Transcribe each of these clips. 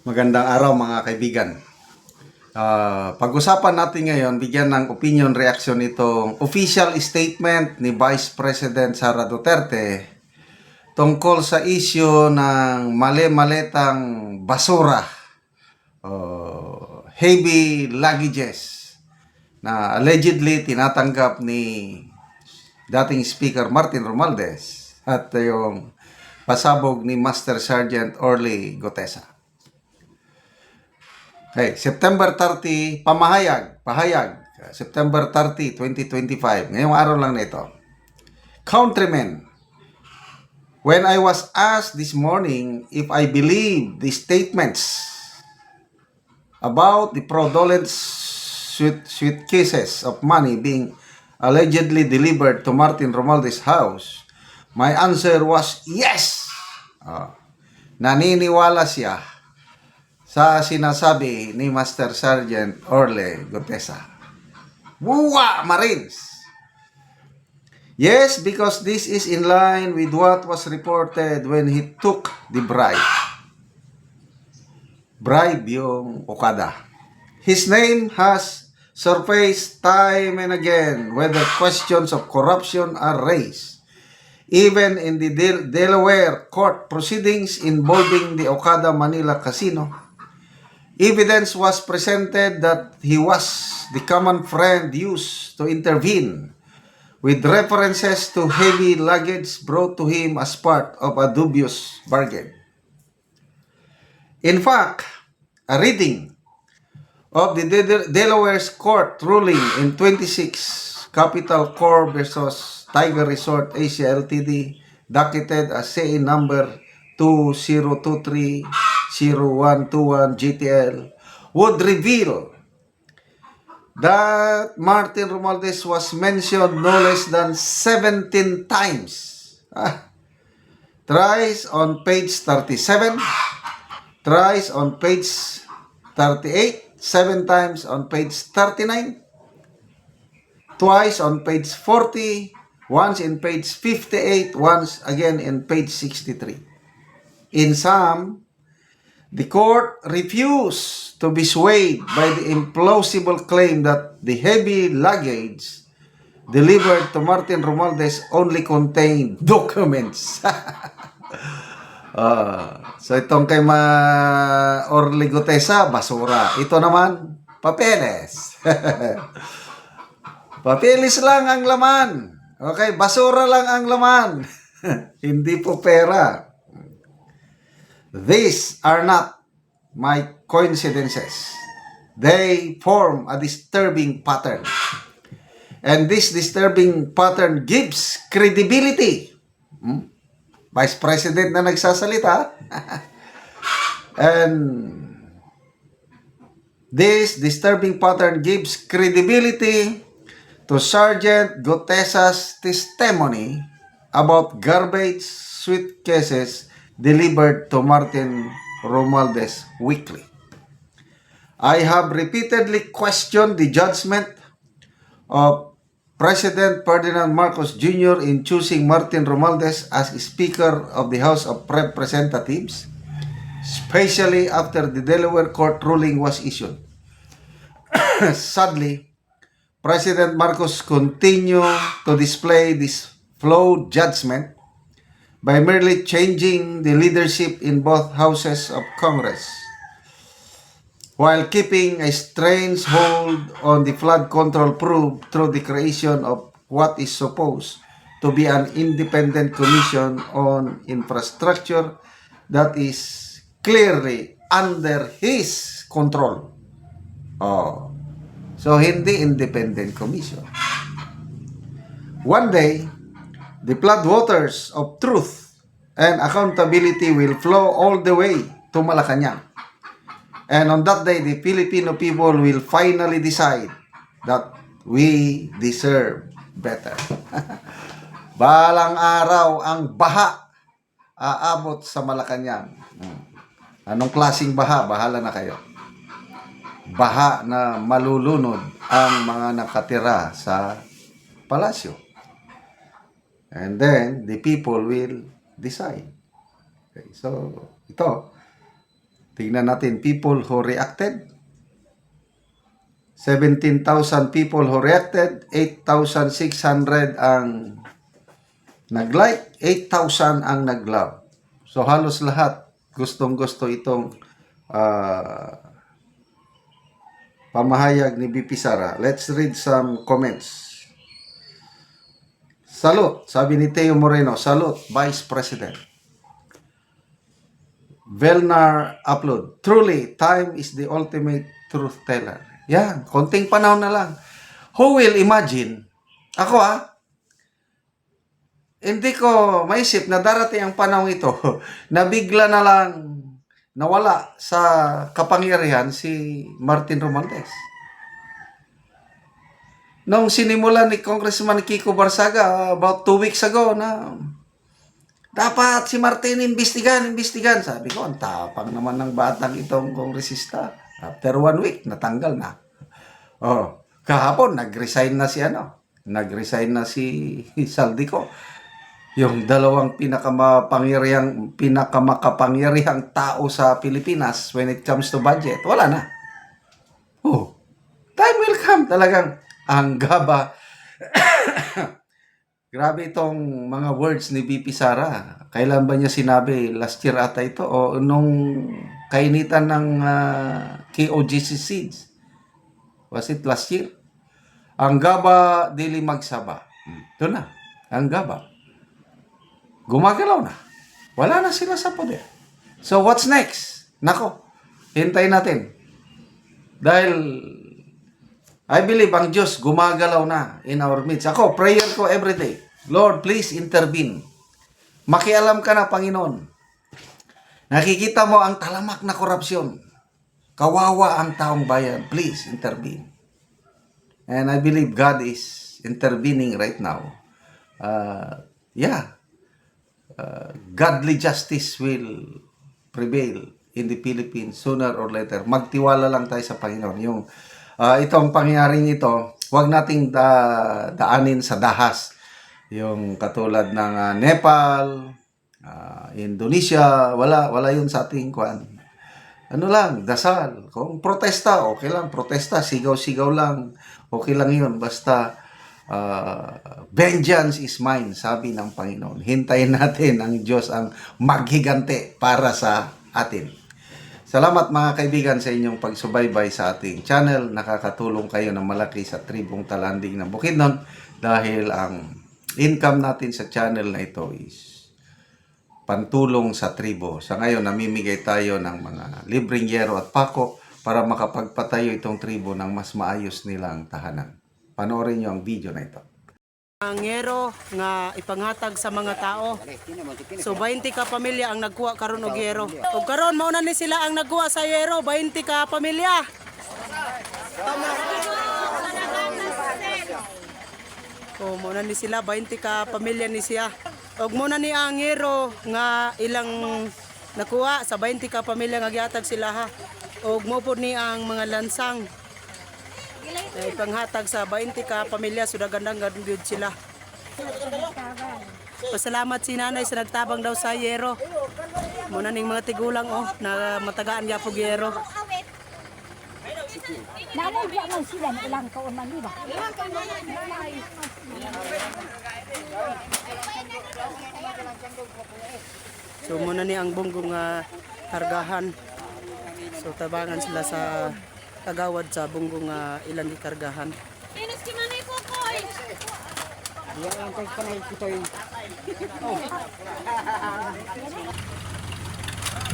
Magandang araw mga kaibigan. Ah, pag-usapan natin ngayon, bigyan ng opinion reaction itong official statement ni Vice President Sara Duterte tungkol sa issue ng mali-maletang basura oh, heavy luggages na allegedly tinatanggap ni dating Speaker Martin Romualdez at yung pasabog ni Master Sergeant Orly Gotesa. Okay, September 30, pamahayag, pahayag, September 30, 2025. Ngayong araw lang nito. Countrymen, when I was asked this morning if I believe the statements about the fraudulent suit, suitcases of money being allegedly delivered to Martin Romualdez house, my answer was yes. Ah, naniniwala siya sa sinasabi ni Master Sergeant Orle Gotesa. Buwa Marines! Yes, because this is in line with what was reported when he took the bribe. Bribe yung Okada. His name has surfaced time and again whether questions of corruption are raised. Even in the Del- Delaware court proceedings involving the Okada Manila Casino, Evidence was presented that he was the common friend used to intervene with references to heavy luggage brought to him as part of a dubious bargain. In fact, a reading of the De- Delaware's court ruling in 26 Capital Corp versus Tiger Resort Asia Ltd docketed as CA number 2023-0121 GTL would reveal that Martin Romualdez was mentioned no less than 17 times. Ah, thrice on page 37, thrice on page 38, seven times on page 39, twice on page 40, once in page 58, once again in page 63. In sum, the court refused to be swayed by the implausible claim that the heavy luggage delivered to Martin Romualdez only contained documents. Ah, so itong kay Ma Orly Gutesa, basura. Ito naman, papeles. papeles lang ang laman. Okay, basura lang ang laman. Hindi po pera. These are not my coincidences. They form a disturbing pattern. And this disturbing pattern gives credibility. Hmm? Vice President na nagsasalita. And this disturbing pattern gives credibility to Sergeant Gotesa's testimony about garbage suitcases delivered to Martin Romualdez weekly. I have repeatedly questioned the judgment of President Ferdinand Marcos Jr. in choosing Martin Romualdez as Speaker of the House of Representatives, especially after the Delaware court ruling was issued. Sadly, President Marcos continued to display this flawed judgment by merely changing the leadership in both houses of Congress while keeping a strange hold on the flood control probe through the creation of what is supposed to be an independent commission on infrastructure that is clearly under his control. Oh. So, hindi independent commission. One day, the floodwaters of truth and accountability will flow all the way to Malacanang. And on that day, the Filipino people will finally decide that we deserve better. Balang araw ang baha aabot sa Malacanang. Anong klasing baha? Bahala na kayo. Baha na malulunod ang mga nakatira sa palasyo. And then, the people will decide. Okay, so, ito, Tingnan natin people who reacted. 17,000 people who reacted, 8,600 ang nag-like, 8,000 ang nag-love. So halos lahat gustong gusto itong ah, pamahayag ni BP Sara. Let's read some comments. Salute, sabi ni Teo Moreno, salute, Vice President. Velnar upload. Truly, time is the ultimate truth teller. Yan, konting panahon na lang. Who will imagine? Ako ah, hindi ko maisip na darating ang panahon ito na bigla na lang nawala sa kapangyarihan si Martin Romualdez. Nung sinimulan ni Congressman Kiko Barsaga about two weeks ago na dapat si Martin imbestigan, imbestigan. Sabi ko, ang tapang naman ng batang itong kongresista. After one week, natanggal na. Oh, kahapon, nag-resign na si ano, nag-resign na si Saldico. Yung dalawang pinakamapangyarihang, pinakamakapangyarihang tao sa Pilipinas when it comes to budget, wala na. Oh, time will come talagang ang gaba. Grabe itong mga words ni BP Sara. Kailan ba niya sinabi? Last year ata ito o nung kainitan ng ah, KOGC seeds. Was it last year? Ang gaba dili magsaba. Hmm, Ito na. Ang gaba. Gumagalaw na. Wala na sila sa poder. So what's next? Nako, hintayin natin. Dahil I believe ang Diyos gumagalaw na in our midst. Ako, prayer ko every day. Lord, please intervene. Makialam ka na, Panginoon. Nakikita mo ang talamak na korupsyon. Kawawa ang taong bayan. Please intervene. And I believe God is intervening right now. Uh, yeah. Uh, godly justice will prevail in the Philippines sooner or later. Magtiwala lang tayo sa Panginoon. Yung ah, itong pangyayaring ito, huwag nating da- daanin sa dahas. Yung katulad ng ah, Nepal, ah, Indonesia, wala wala yun sa ating kwan. Ano lang, dasal. Kung protesta, okay lang. Protesta, sigaw-sigaw lang. Okay lang yun. Basta, ah, vengeance is mine, sabi ng Panginoon. Hintayin natin ang Diyos ang maghigante para sa atin. Salamat mga kaibigan sa inyong pagsubaybay sa ating channel. Nakakatulong kayo ng malaki sa tribong talanding ng Bukidnon dahil ang income natin sa channel na ito is pantulong sa tribo. Sa ngayon, namimigay tayo ng mga libreng yero at pako para makapagpatayo itong tribo ng mas maayos nilang tahanan. Panoorin nyo ang video na ito. Ang yero nga ipanghatag sa mga tao. So 20 ka pamilya ang nagkuha karon og yero. Ug karon mao na ni sila ang nagkuha sa yero, 20 ka pamilya. Oh, mo na ni sila 20 ka pamilya ni siya. Ug mo na ni ang yero nga ilang nakuha sa 20 ka pamilya nga gihatag sila ha. Ug mo po ni ang mga lansang na ipanghatag sa 20 ka pamilya sudah gandang gandud sila. Pasalamat si nanay sa nagtabang daw sa yero. Muna ning mga tigulang oh na matagaan gyapon yero. Nanay di man sila na ilang taon man di ba? So muna ni ang bunggong nga kargahan. So tabangan sila sa kagawad sa bunggong nga ilang gikargahan. Inos ki manay ko koy.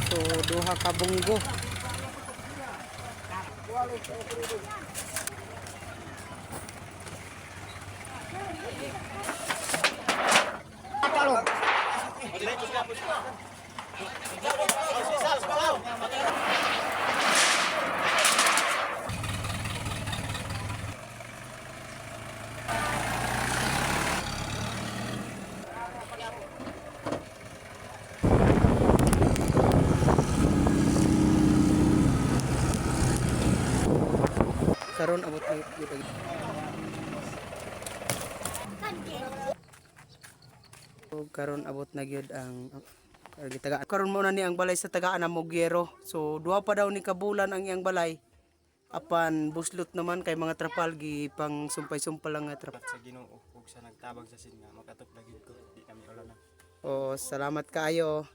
So duha ka bunggo. Karon abot ni ni- So, karon abot na gyud ang gitaga karon mo na ni ang balay sa tagaan na Mogyero. So duha pa daw ni kabulan ang iyang balay. Apan buslot naman kay mga trapal gi pang sumpay-sumpal lang nga trapal. sa Ginoo ug sa nagtabag sa sin nga makatupdagid ko di kami wala na O salamat kaayo.